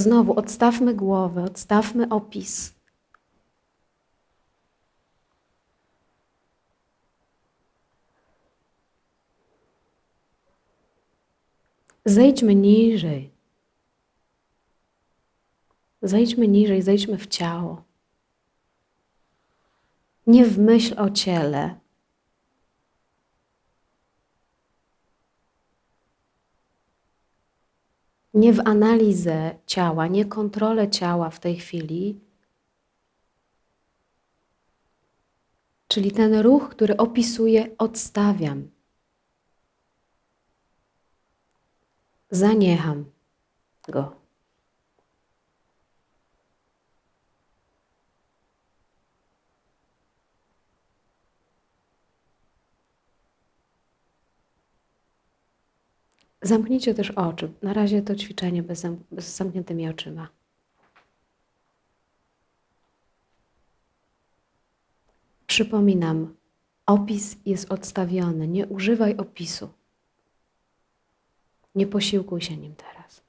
Znowu odstawmy głowę, odstawmy opis. Zejdźmy niżej. Zejdźmy niżej, zejdźmy w ciało. Nie w myśl o ciele. Nie w analizę ciała, nie kontrolę ciała w tej chwili. Czyli ten ruch, który opisuje, odstawiam. Zaniecham go. Zamknijcie też oczy. Na razie to ćwiczenie bez, zam zamkniętymi oczyma. Przypominam, opis jest odstawiony. Nie używaj opisu. Nie posiłkuj się nim teraz.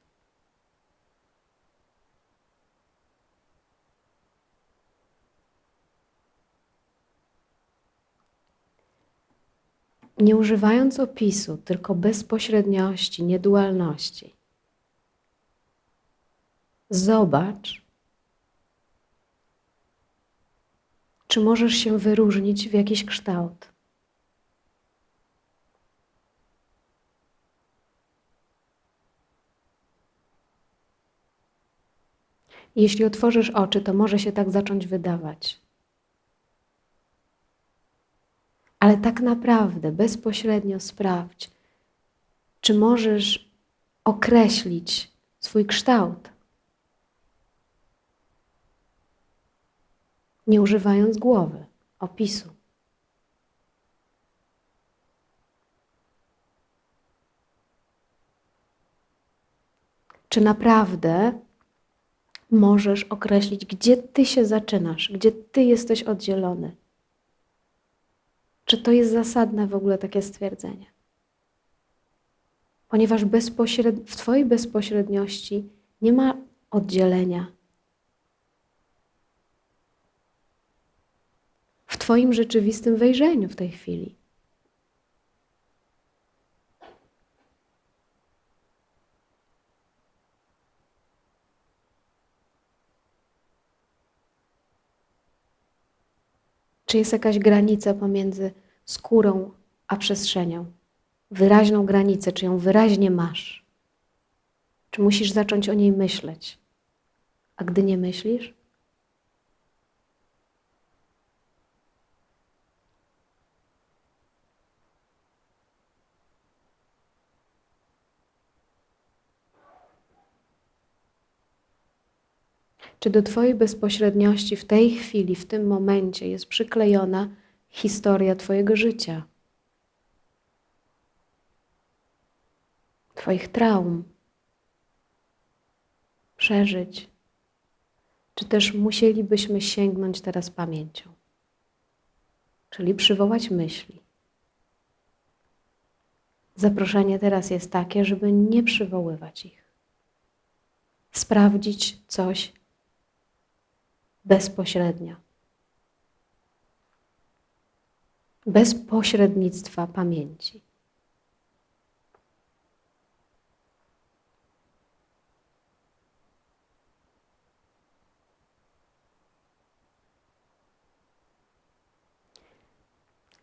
Nie używając opisu, tylko bezpośredniości, niedualności. Zobacz, czy możesz się wyróżnić w jakiś kształt. Jeśli otworzysz oczy, to może się tak zacząć wydawać. Ale tak naprawdę bezpośrednio sprawdź, czy możesz określić swój kształt, nie używając głowy, opisu. Czy naprawdę możesz określić, gdzie ty się zaczynasz, gdzie ty jesteś oddzielony? Czy to jest zasadne w ogóle takie stwierdzenie? Ponieważ w Twojej bezpośredniości nie ma oddzielenia. W Twoim rzeczywistym wejrzeniu w tej chwili. Czy jest jakaś granica pomiędzy skórą a przestrzenią? Wyraźną granicę, czy ją wyraźnie masz? Czy musisz zacząć o niej myśleć? A gdy nie myślisz? Czy do Twojej bezpośredniości w tej chwili, w tym momencie jest przyklejona historia Twojego życia? Twoich traum, przeżyć? Czy też musielibyśmy sięgnąć teraz pamięcią? Czyli przywołać myśli. Zaproszenie teraz jest takie, żeby nie przywoływać ich. Sprawdzić coś bezpośrednio. Bez pośrednictwa pamięci.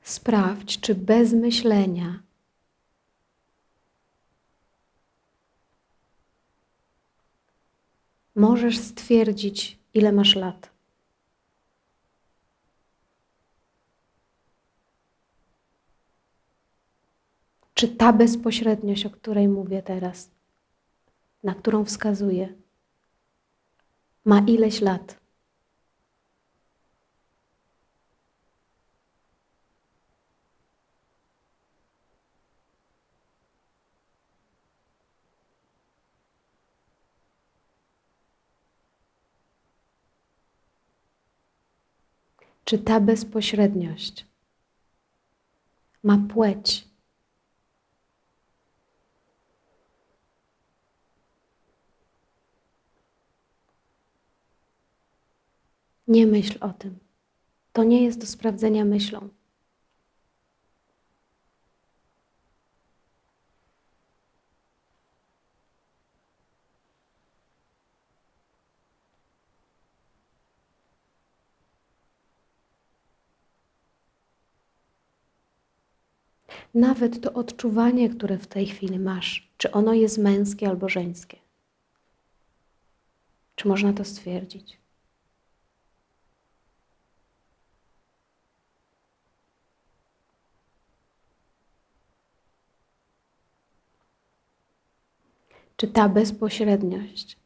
Sprawdź, czy bez myślenia możesz stwierdzić, ile masz lat. Czy ta bezpośredniość, o której mówię teraz, na którą wskazuję, ma ileś lat? Czy ta bezpośredniość ma płeć? Nie myśl o tym. To nie jest do sprawdzenia myślą. Nawet to odczuwanie, które w tej chwili masz, czy ono jest męskie albo żeńskie? Czy można to stwierdzić? Czy ta bezpośredniość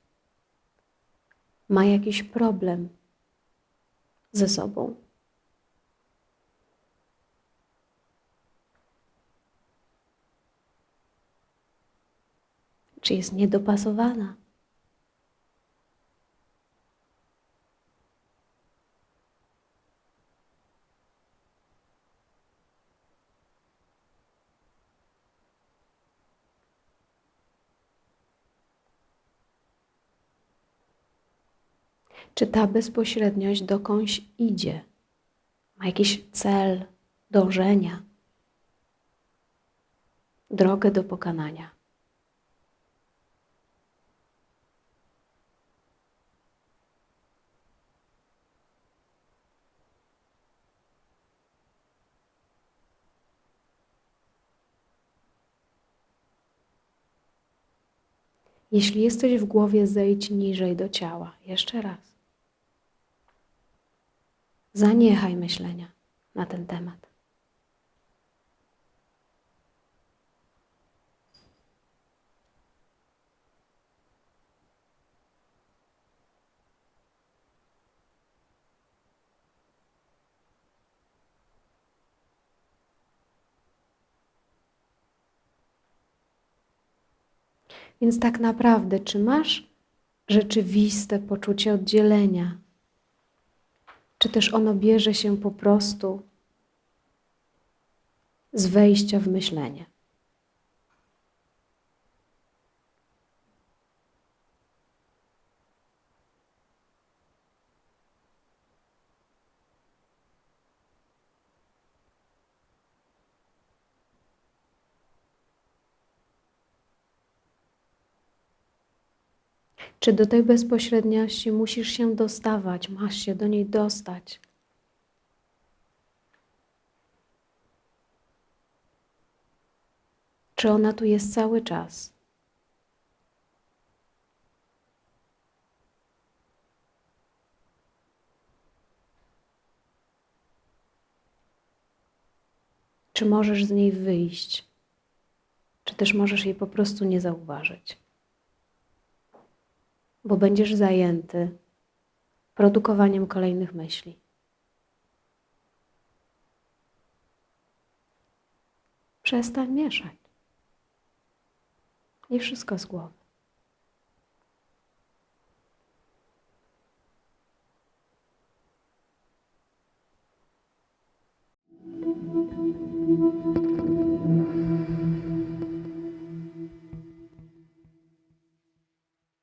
ma jakiś problem ze sobą? Czy jest niedopasowana? Czy ta bezpośredniość dokądś idzie? Ma jakiś cel dążenia, drogę do pokonania? Jeśli jesteś w głowie, zejdź niżej do ciała. Jeszcze raz. Zaniechaj myślenia na ten temat. Więc tak naprawdę, czy masz rzeczywiste poczucie oddzielenia? Czy też ono bierze się po prostu z wejścia w myślenie? Czy do tej bezpośredniości musisz się dostawać, masz się do niej dostać? Czy ona tu jest cały czas? Czy możesz z niej wyjść? Czy też możesz jej po prostu nie zauważyć? Bo będziesz zajęty produkowaniem kolejnych myśli. Przestań mieszać. I wszystko z głowy.